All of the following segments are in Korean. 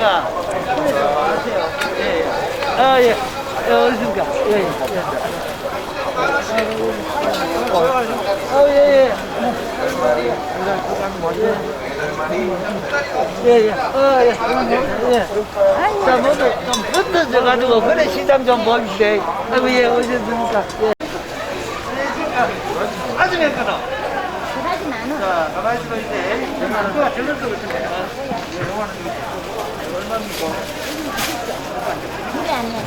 아, 예. 아, 예. 어르신가? 예, 예. 아, 어르신가? 예, 예. 아, 예, 예. 예, 예. 아, 예. 예. 자, 모두 좀 흩어져가지고, 그래, 시장 좀 봅시다. 아, 예, 오셨습니까? 예. 아줌마 끊어. 가만히 있어 이제. 그거 들을 수 있으면. 그게 아니야.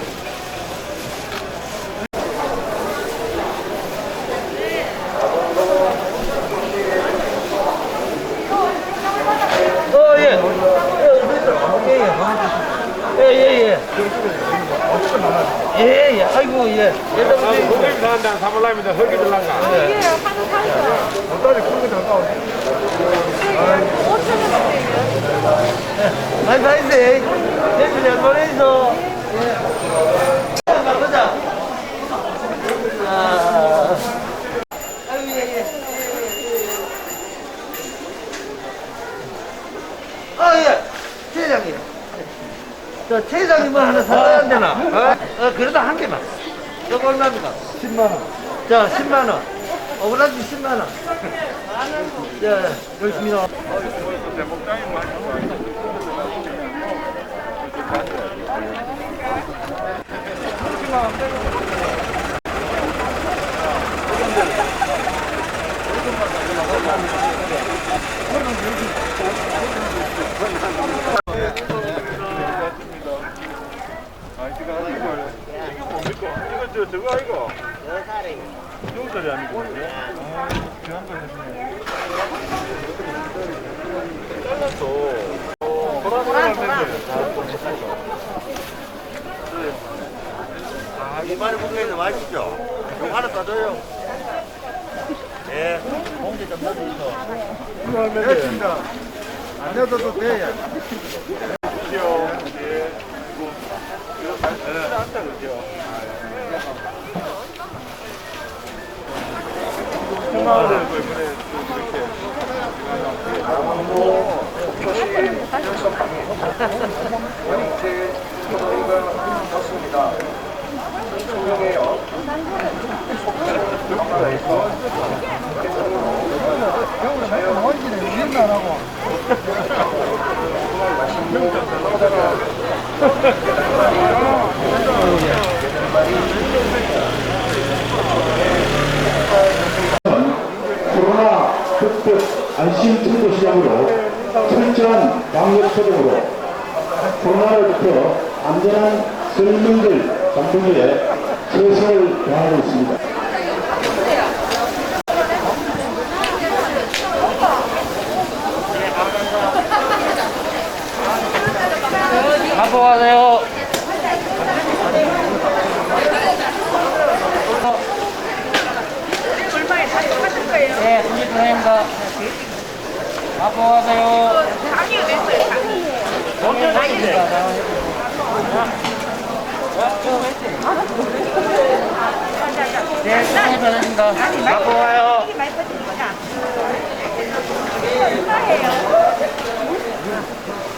어, 예. 예, 예. 예, 예, 예. 예, 예. 아이고, 예. 예, 나도 고객 사한다는 사물람인데 흙이 들란가? 많이 가있네. 대표 잘 보내서. 예. 가보자. 아. 아이고, 예, 예. 아, 예. 회장님. 저 회장님은 하나 사야 안 되나? 어? 어, 그래도 한 개만. 저거 얼마입니까? 10만원. 자, 10만원. 오브라지 10만원. 자, 열심히 나. 이거 저 저거 아이고? 아니고. 아, 귀한 거 했네. 잘랐어. 보라 보라 아, 이만에 국내에서 맛있죠? 이거 하나 따줘요. 예. 공기 좀 넣어주세요. 됐습니다. 안 돼요. 그죠? 예. 이거 이거 잘 한다 그죠? 생 각을 그래 그렇게. 코로나 극복 안심 투고 시장으로 철저한 방역 소독으로 코로나로부터 안전한 설명들 정부에 최선을 다하고 있습니다. 갖고 가세요. 네, 90분입니다. 갖고 가세요. 네, 90분입니다. 갖고 가요.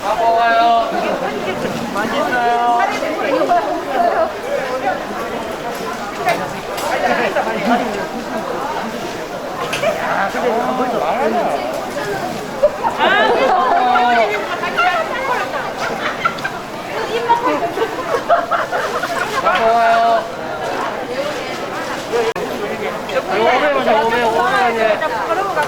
갖고 가요. 맛있어요. 갖고 가요. 500원, 500원, 500원.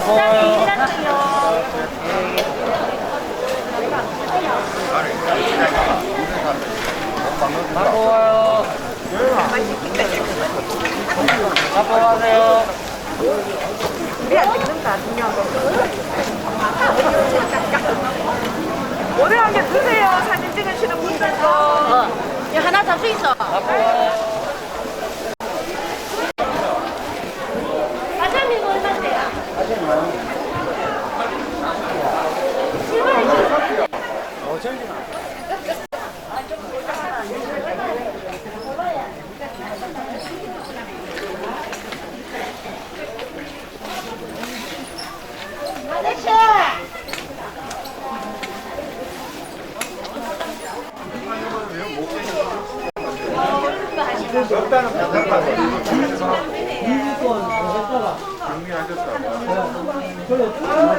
고 와요. 갖고 가세요. 오래 한게 드세요. 사진 찍으시는 분들도. 하나 잡수 있어. 과장님 아,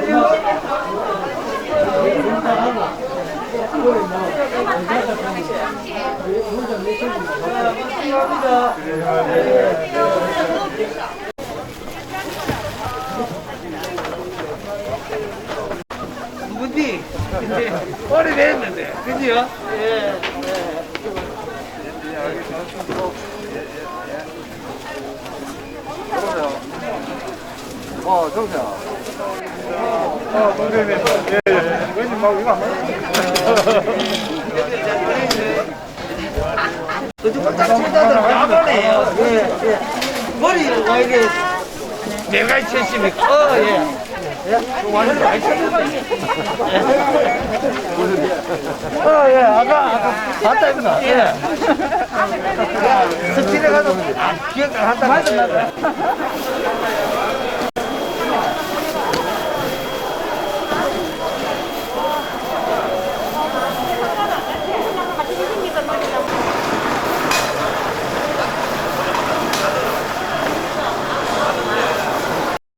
네. 누구지? 오래됐는데, 그지요? 예. 어, 정수야. 아, 동생님. 예, 예. 왠지 막 이거 안 요즘 딱 제자들 야만해요. 예, 예. 머리, 와, 이게, 내가 쳤습니까? 어, 예. 예? 완전 많이 쳤는데. 어, 예, 아까, 아까, 봤다, 입니다. 예. 스피드 가도, 아, 기억 안 한다. 맞아, 맞아.